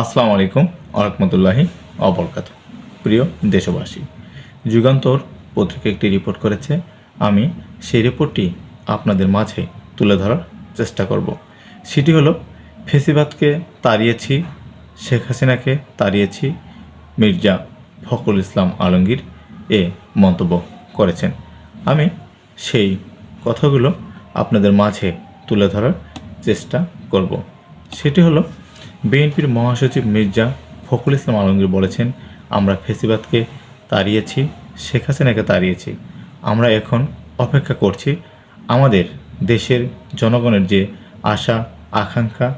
আসসালামু আলাইকুম আরহামতুল্লাহি অবরকাত প্রিয় দেশবাসী, যুগান্তর পত্রিকা একটি রিপোর্ট করেছে। আমি সেই রিপোর্টটি আপনাদের মাঝে তুলে ধরার চেষ্টা করব। সেটি হলো, ফেসিবাদকে তাড়িয়েছি, শেখ হাসিনাকে তাড়িয়েছি, মির্জা ফখরুল ইসলাম আলমগীর এ মন্তব্য করেছেন। আমি সেই কথাগুলো আপনাদের মাঝে তুলে ধরার চেষ্টা করব। সেটি হলো বিএনপির মহাসচিব মির্জা ফখরুল ইসলাম আলমগীর বলেছেন, আমরা ফেসিবাদকে তাড়িয়েছি, শেখ হাসিনাকে তাড়িয়েছি। আমরা এখন অপেক্ষা করছি আমাদের দেশের জনগণের যে আশা, আকাঙ্ক্ষা,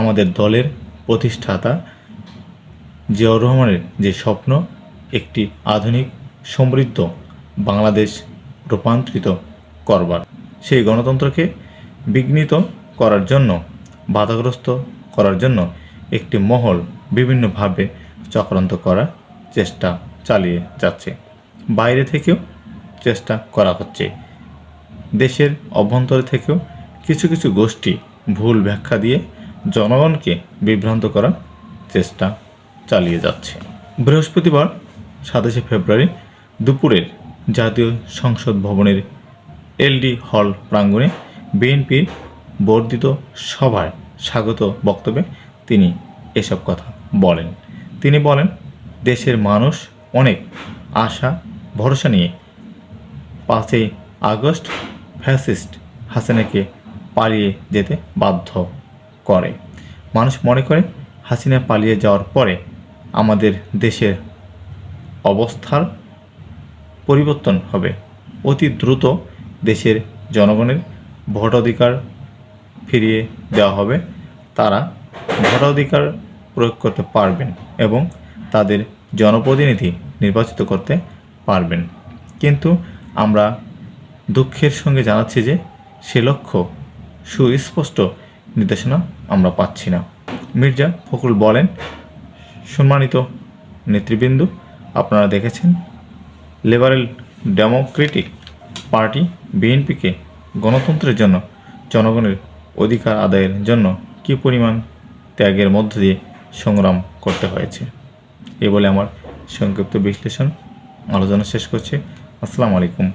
আমাদের দলের প্রতিষ্ঠাতা জিয়াউর রহমানের যে স্বপ্ন, একটি আধুনিক, সমৃদ্ধ বাংলাদেশ রূপান্তরিত করবার। সেই গণতন্ত্রকে বিঘ্নিত করার জন্য, বাধাগ্রস্ত করার জন্য একটি মহল বিভিন্নভাবে চক্রান্ত করার চেষ্টা চালিয়ে যাচ্ছে। বাইরে থেকেও চেষ্টা করা হচ্ছে। দেশের অভ্যন্তরে থেকেও কিছু কিছু গোষ্ঠী ভুল ব্যাখ্যা দিয়ে জনগণকে বিভ্রান্ত করার চেষ্টা চালিয়ে যাচ্ছে। বৃহস্পতিবার সাতাশে ফেব্রুয়ারি দুপুরের জাতীয় সংসদ ভবনের এলডি হল প্রাঙ্গণে বিএনপির বর্ধিত সভায় স্বাগত বক্তব্যে তিনি এসব কথা বলেন। তিনি বলেন, দেশের মানুষ অনেক আশা, ভরসা নিয়ে পাঁচই আগস্ট ফ্যাসিস্ট হাসিনাকে পালিয়ে যেতে বাধ্য করে। মানুষ মনে করে, হাসিনা পালিয়ে যাওয়ার পরে আমাদের দেশের অবস্থার পরিবর্তন হবে। অতি দ্রুত দেশের জনগণের ভোটাধিকার ফিরিয়ে দেওয়া হবে। তারা ভোটাধিকার প্রয়োগ করতে পারবেন এবং তাদের জনপ্রতিনিধি নির্বাচিত করতে পারবেন। কিন্তু আমরা দুঃখের সঙ্গে জানাচ্ছি যে সে লক্ষ্য সুস্পষ্ট নির্দেশনা আমরা পাচ্ছি না। মির্জা ফখরুল বলেন, সম্মানিত নেতৃবৃন্দ, আপনারা দেখেছেন, লিবারেল ডেমোক্রেটিক পার্টি বিএনপিকে গণতন্ত্রের জন্য, জনগণের অধিকার আদায়ের জন্য কী পরিমাণ ত্যাগের মধ্য দিয়ে সংগ্রাম করতে হয়েছে। এ বলে আমার সংক্ষিপ্ত বিশ্লেষণ। আলোচনা শেষ করছে। আসসালামু আলাইকুম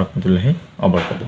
রহমতুল্লাহি আবরকাত